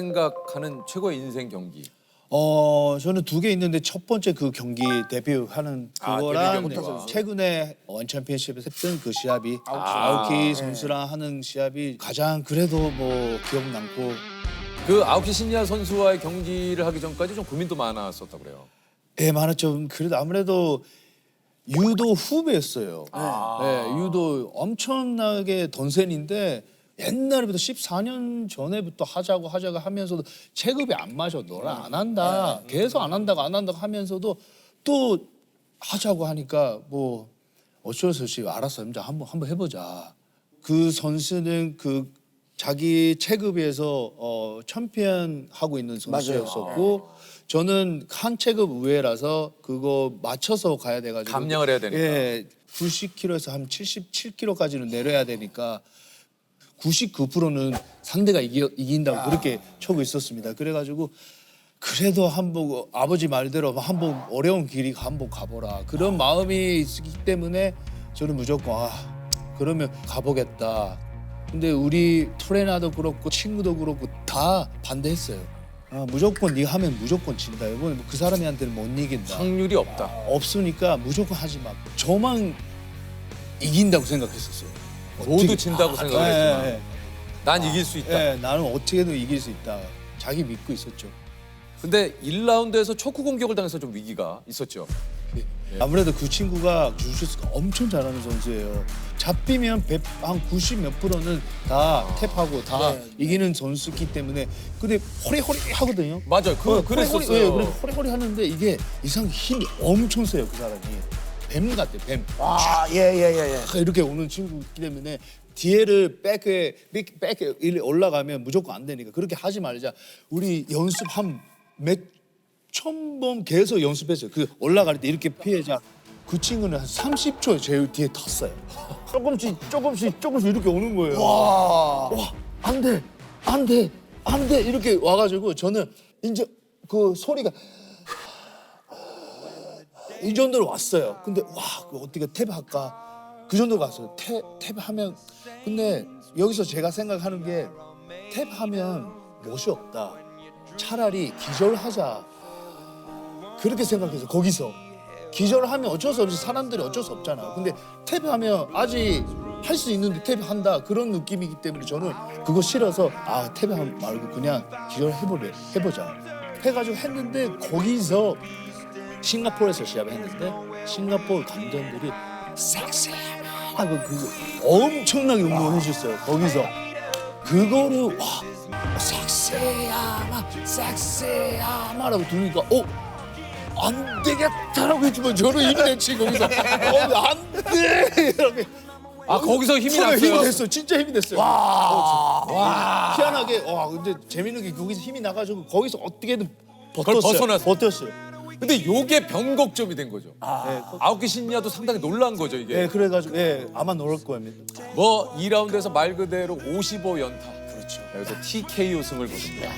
생각하는 최고의 인생 경기. 어 저는 두 개 있는데 첫 번째 그 경기 데뷔하는 아, 그거랑 경기가. 최근에 원 챔피언십에서 했던 그 시합이 아우키 선수랑 하는 시합이 가장 그래도 뭐 기억 남고 그 아웃키 신야 선수와의 경기를 하기 전까지 좀 고민도 많았었다 그래요. 예 많았죠. 그래도 아무래도 유도 후배였어요. 네, 유도 엄청나게 던센인데 옛날부터 14년 전에부터 하자고 하자고 하면서도 체급이 안 맞아 너랑 안 한다. 계속 안 한다고 안 한다고 하면서도 또 하자고 하니까 뭐 어쩔 수 없이 알았어. 임자 한번 한번 해보자. 그 선수는 그 자기 체급에서 어 챔피언 하고 있는 선수였었고 저는 한 체급 우회라서 그거 맞춰서 가야 돼가지고 감량을 해야 되니까. 예, 90kg에서 한 77kg까지는 내려야 되니까 99%는 상대가 이기, 이긴다고 그렇게 쳐고 있었습니다. 그래가지고 그래도 한번 아버지 말대로 한번 어려운 길이 한번 가보라 그런 마음이 있기 때문에 저는 무조건 아 그러면 가보겠다. 근데 우리 트레이너도 그렇고 친구도 그렇고 다 반대했어요. 아, 무조건 네가 하면 무조건 진다. 이건 그 사람한테는 못 이긴다. 확률이 없다. 없으니까 무조건 하지 마. 저만 이긴다고 생각했었어요. 모두 진다고 아, 생각을 예, 했지만 예, 난 이길 수 있다. 예. 예, 나는 어떻게든 이길 수 있다. 자기 믿고 있었죠. 근데 1라운드에서 초크 공격을 당해서 좀 위기가 있었죠. 아무래도 그 친구가 주짓수가 엄청 잘하는 선수예요. 잡히면 100, 한 90 몇 프로는 다 탭하고 다 이기는 선수기 때문에 근데 허리허리 하거든요. 맞아요. 그 어, 그랬었어요. 허리허리, 예, 그래, 허리허리 하는데 이게 이상 힘이 엄청 세요 그 사람이. 뱀 같아 뱀. 아, 예, 예, 예, 예. 딱 이렇게 오는 친구이기 때문에 뒤에를 백에 백- 백에 올라가면 무조건 안 되니까 그렇게 하지 말자. 우리 연습 한 몇 천 번 계속 연습했어요. 그 올라갈 때 이렇게 피해자. 그 친구는 한 30초에 제 뒤에 탔어요. 조금씩 조금씩 조금씩 이렇게 오는 거예요. 와. 와, 안 돼, 안 돼, 안 돼 이렇게 와가지고 저는 이제 그 소리가 이 정도로 왔어요. 근데 와, 그 어떻게 탭 할까? 그 정도로 갔어요. 탭, 탭 하면 근데 여기서 제가 생각하는 게 탭 하면 못이 없다. 차라리 기절하자. 그렇게 생각해서 거기서 기절하면 어쩔 수 없이 사람들이 어쩔 수 없잖아. 근데 탭 하면 아직 할 수 있는데 탭 한다 그런 느낌이기 때문에 저는 그거 싫어서 아 탭 하면 말고 그냥 기절 해보래 해보자. 해가지고 했는데 거기서 싱가포르에서 시합을 했는데 싱가포르 감독들이 섹시하고 그 엄청나게 응원해 주셨어요. 거기서. 그거를 와 섹시하마 섹시하마라고 들으니까 어? 안 되겠다라고 했지만 저는 힘이 냈지 거기서. 어, 안 돼! 이렇게. 아 거기서 힘이 났어요. 힘이 됐어 진짜 힘이 됐어요. 와, 와. 희한하게 와 근데 재밌는 게 거기서 힘이 나가지고 거기서 어떻게든 버텼어요. 벗어났어. 버텼어요 근데 요게 변곡점이 된 거죠. 네, 아웃키 신야도 상당히 놀란 거죠 이게. 예, 그래가지고 예, 아마 넣을 거예요. 뭐 2라운드에서 말 그대로 55연타. 그렇죠. 그래서 TKO 승을 거둡니다.